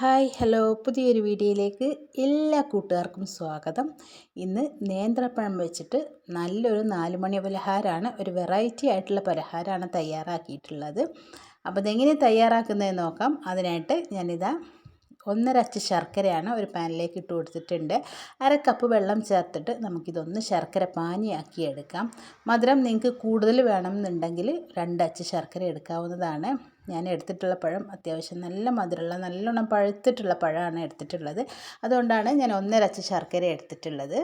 Hi hello. പുതിയൊരു വീഡിയോയിലേക്ക് എല്ലാ കൂട്ടുകാർക്കും സ്വാഗതം. ഇന്ന് നേന്ത്രപ്പഴം വെച്ചിട്ട് നല്ലൊരു നാലുമണി പലഹാരമാണ് ഒരു വെറൈറ്റി ആയിട്ടുള്ള പലഹാരമാണ് തയ്യാറാക്കിയിട്ടുള്ളത്. അപ്പോൾ ഇതെങ്ങനെ തയ്യാറാക്കുന്നതെന്ന് നോക്കാം. അതിനായിട്ട് ഞാനിതാ ഒന്നര അച്ച് ശർക്കരയാണ് ഒരു പാനിലേക്ക് ഇട്ട് കൊടുത്തിട്ടുണ്ട്. അര കപ്പ് വെള്ളം ചേർത്തിട്ട് നമുക്കിതൊന്ന് ശർക്കര പാനിയാക്കി എടുക്കാം. മധുരം നിങ്ങൾക്ക് കൂടുതൽ വേണമെന്നുണ്ടെങ്കിൽ രണ്ടച്ച് ശർക്കര എടുക്കാവുന്നതാണ്. ഞാൻ എടുത്തിട്ടുള്ള പഴം അത്യാവശ്യം നല്ല മധുരമുള്ള നല്ലോണം പഴുത്തിട്ടുള്ള പഴമാണ് എടുത്തിട്ടുള്ളത്. അതുകൊണ്ടാണ് ഞാൻ ഒന്നര അച്ച് ശർക്കര എടുത്തിട്ടുള്ളത്.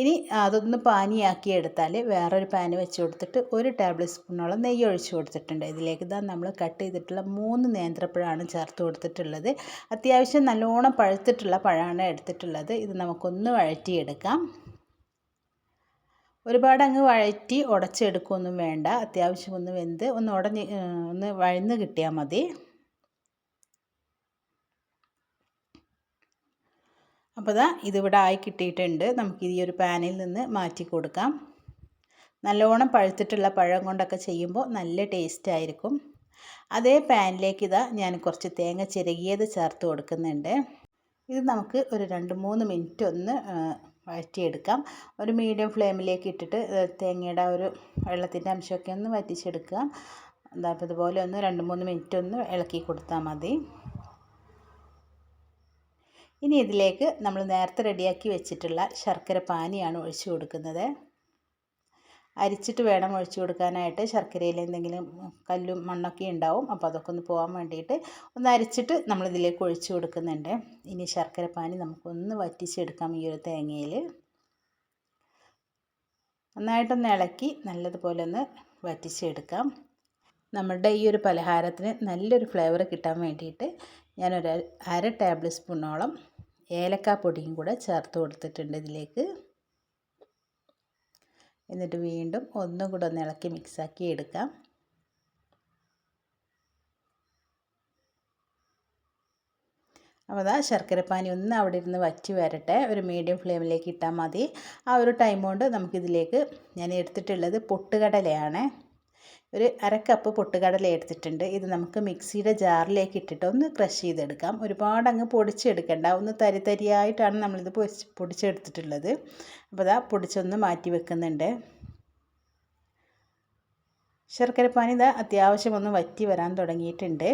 ഇനി അതൊന്ന് പാനിയാക്കി എടുത്താൽ വേറൊരു പാന് വെച്ച് കൊടുത്തിട്ട് ഒരു ടേബിൾ സ്പൂണോളം നെയ്യ് ഒഴിച്ച് കൊടുത്തിട്ടുണ്ട്. ഇതിലേക്ക് ഇതാ നമ്മൾ കട്ട് ചെയ്തിട്ടുള്ള മൂന്ന് നേന്ത്രപ്പഴമാണ് ചേർത്ത് കൊടുത്തിട്ടുള്ളത്. അത്യാവശ്യം നല്ലോണം പഴുത്തിട്ടുള്ള പഴമാണ് എടുത്തിട്ടുള്ളത്. ഇത് നമുക്കൊന്ന് വഴറ്റിയെടുക്കാം. ഒരുപാട് അങ്ങ് വഴറ്റി ഉടച്ചെടുക്കുകയൊന്നും വേണ്ട. അത്യാവശ്യം ഒന്ന് വെന്ത് ഒന്ന് ഉടഞ്ഞ് ഒന്ന് വഴന്ന് കിട്ടിയാൽ മതി. അപ്പോൾ ഇതാ ഇതിവിടെ ആയി കിട്ടിയിട്ടുണ്ട്. നമുക്ക് ഈ ഒരു പാനിൽ നിന്ന് മാറ്റി കൊടുക്കാം. നല്ലോണം പഴുത്തിട്ടുള്ള പഴം കൊണ്ടൊക്കെ ചെയ്യുമ്പോൾ നല്ല ടേസ്റ്റ് ആയിരിക്കും. അതേ പാനിലേക്ക് ഇതാ ഞാൻ കുറച്ച് തേങ്ങ ചിരകിയത് ചേർത്ത് കൊടുക്കുന്നുണ്ട്. ഇത് നമുക്ക് ഒരു രണ്ട് മൂന്ന് മിനിറ്റ് ഒന്ന് വഴറ്റിയെടുക്കാം. ഒരു മീഡിയം ഫ്ലെയിമിലേക്ക് ഇട്ടിട്ട് തേങ്ങയുടെ ഒരു വെള്ളത്തിന്റെ അംശമൊക്കെ ഒന്ന് വറ്റിച്ചെടുക്കുക. എന്താ ഇതുപോലെ ഒന്ന് രണ്ട് മൂന്ന് മിനിറ്റ് ഒന്ന് ഇളക്കി കൊടുത്താൽ മതി. ഇനി ഇതിലേക്ക് നമ്മൾ നേരത്തെ റെഡിയാക്കി വെച്ചിട്ടുള്ള ശർക്കര പാനിയാണ് ഒഴിച്ചു കൊടുക്കുന്നത്. അരിച്ചിട്ട് വേണം ഒഴിച്ചു കൊടുക്കാനായിട്ട്. ശർക്കരയിൽ എന്തെങ്കിലും കല്ലും മണ്ണൊക്കെ ഉണ്ടാവും അപ്പോൾ അതൊക്കെ ഒന്ന് പോകാൻ വേണ്ടിയിട്ട് ഒന്ന് അരിച്ചിട്ട് നമ്മളിതിലേക്ക് ഒഴിച്ചു കൊടുക്കുന്നുണ്ട്. ഇനി ശർക്കര പാനി നമുക്കൊന്ന് വറ്റിച്ചെടുക്കാം ഈ ഒരു തേങ്ങയിൽ. നന്നായിട്ടൊന്ന് ഇളക്കി നല്ലതുപോലെ ഒന്ന് വറ്റിച്ചെടുക്കാം. നമ്മുടെ ഈ ഒരു പലഹാരത്തിന് നല്ലൊരു ഫ്ലേവർ കിട്ടാൻ വേണ്ടിയിട്ട് ഞാനൊരു അര ടേബിൾ സ്പൂണോളം ഏലക്കാപ്പൊടിയും കൂടെ ചേർത്ത് കൊടുത്തിട്ടുണ്ട് ഇതിലേക്ക്. എന്നിട്ട് വീണ്ടും ഒന്നും കൂടെ ഒന്ന് ഇളക്കി മിക്സാക്കി എടുക്കാം. അപ്പോൾ അതാ ശർക്കരപ്പാനി ഒന്ന് അവിടെ ഇരുന്ന് വറ്റി വരട്ടെ. ഒരു മീഡിയം ഫ്ലെയിമിലേക്ക് ഇട്ടാൽ മതി. ആ ഒരു ടൈം കൊണ്ട് നമുക്കിതിലേക്ക് ഞാൻ എടുത്തിട്ടുള്ളത് പൊട്ടുകടലയാണ്. ഒരു അര കപ്പ് പൊട്ടുകടല എടുത്തിട്ടുണ്ട്. ഇത് നമുക്ക് മിക്സിയുടെ ജാറിലേക്ക് ഇട്ടിട്ട് ഒന്ന് ക്രഷ് ചെയ്തെടുക്കാം. ഒരുപാട് അങ്ങ് പൊടിച്ചെടുക്കണ്ട. ഒന്ന് തരി തരിയായിട്ടാണ് നമ്മളിത് പൊടിച്ചെടുത്തിട്ടുള്ളത്. അപ്പോൾ അതാ പൊടിച്ചൊന്ന് മാറ്റി വെക്കുന്നുണ്ട്. ശർക്കരപ്പാനി ഇതാ അത്യാവശ്യം ഒന്ന് വറ്റി വരാൻ തുടങ്ങിയിട്ടുണ്ട്.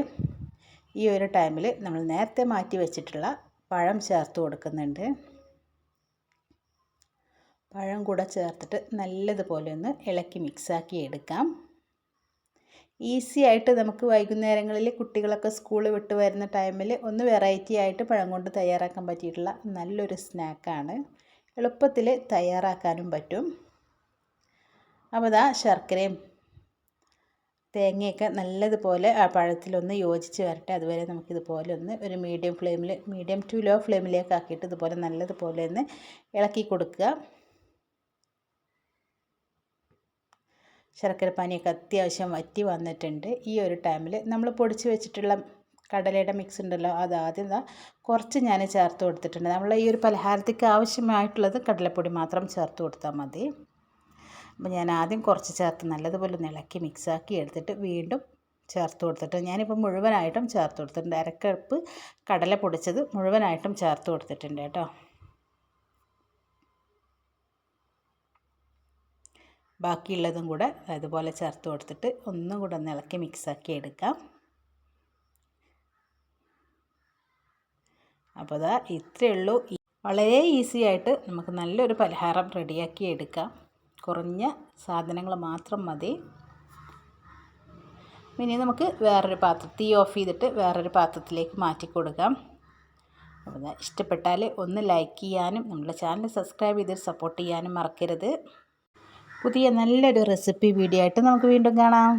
ഈ ഒരു ടൈമിൽ നമ്മൾ നേരത്തെ മാറ്റി വെച്ചിട്ടുള്ള പഴം ചേർത്ത് കൊടുക്കുന്നുണ്ട്. പഴം കൂടെ ചേർത്തിട്ട് നല്ലതുപോലെ ഒന്ന് ഇളക്കി മിക്സാക്കി എടുക്കാം. ഈസി ആയിട്ട് നമുക്ക് വൈകുന്നേരങ്ങളിൽ കുട്ടികളൊക്കെ സ്കൂൾ വിട്ട് വരുന്ന ടൈമിൽ ഒന്ന് വെറൈറ്റി ആയിട്ട് പഴം കൊണ്ട് തയ്യാറാക്കാൻ പറ്റിയിട്ടുള്ള നല്ലൊരു സ്നാക്കാണ് എളുപ്പത്തിൽ തയ്യാറാക്കാനും പറ്റും. അപ്പോൾ ഇതാ ശർക്കരയും തേങ്ങയൊക്കെ നല്ലതുപോലെ ആ പഴത്തിലൊന്ന് യോജിച്ച് വരട്ടെ. അതുവരെ നമുക്കിതുപോലെ ഒന്ന് ഒരു മീഡിയം ഫ്ലെയിമിൽ മീഡിയം ടു ലോ ഫ്ലെയിമിലേക്ക് ആക്കിയിട്ട് ഇതുപോലെ നല്ലതുപോലെ ഒന്ന് ഇളക്കി കൊടുക്കുക. ശർക്കരപ്പാനിയൊക്കെ അത്യാവശ്യം വറ്റി വന്നിട്ടുണ്ട്. ഈ ഒരു ടൈമിൽ നമ്മൾ പൊടിച്ച് വെച്ചിട്ടുള്ള കടലയുടെ മിക്സ് ഉണ്ടല്ലോ അത് ആദ്യം കുറച്ച് ഞാൻ ചേർത്ത് കൊടുത്തിട്ടുണ്ട്. നമ്മൾ ഈ ഒരു പലഹാരത്തേക്ക് ആവശ്യമായിട്ടുള്ളത് കടലപ്പൊടി മാത്രം ചേർത്ത് കൊടുത്താൽ മതി. അപ്പോൾ ഞാൻ ആദ്യം കുറച്ച് ചേർത്ത് നല്ലതുപോലെ ഇളക്കി മിക്സാക്കി എടുത്തിട്ട് വീണ്ടും ചേർത്ത് കൊടുത്തിട്ട് ഞാനിപ്പോൾ മുഴുവനായിട്ടും ചേർത്ത് കൊടുത്തിട്ടുണ്ട്. അരക്കപ്പ് കടല പൊടിച്ചത് മുഴുവനായിട്ടും ചേർത്ത് കൊടുത്തിട്ടുണ്ട് കേട്ടോ. ബാക്കിയുള്ളതും കൂടെ അതുപോലെ ചേർത്ത് കൊടുത്തിട്ട് ഒന്നും കൂടെ ഒന്ന് ഇളക്കി മിക്സാക്കി എടുക്കാം. അപ്പോൾ അതാ ഇത്രയേ ഉള്ളൂ. വളരെ ഈസി ആയിട്ട് നമുക്ക് നല്ലൊരു പലഹാരം റെഡിയാക്കി എടുക്കാം. കുറഞ്ഞ സാധനങ്ങൾ മാത്രം മതി. ഇനി നമുക്ക് വേറൊരു പാത്രം തീ ഓഫ് ചെയ്തിട്ട് വേറൊരു പാത്രത്തിലേക്ക് മാറ്റി കൊടുക്കാം. അപ്പോൾ ഇഷ്ടപ്പെട്ടാൽ ഒന്ന് ലൈക്ക് ചെയ്യാനും നമ്മുടെ ചാനൽ സബ്സ്ക്രൈബ് ചെയ്ത് സപ്പോർട്ട് ചെയ്യാനും മറക്കരുത്. പുതിയ നല്ലൊരു റെസിപ്പി വീഡിയോ ആയിട്ട് നമുക്ക് വീണ്ടും കാണാം.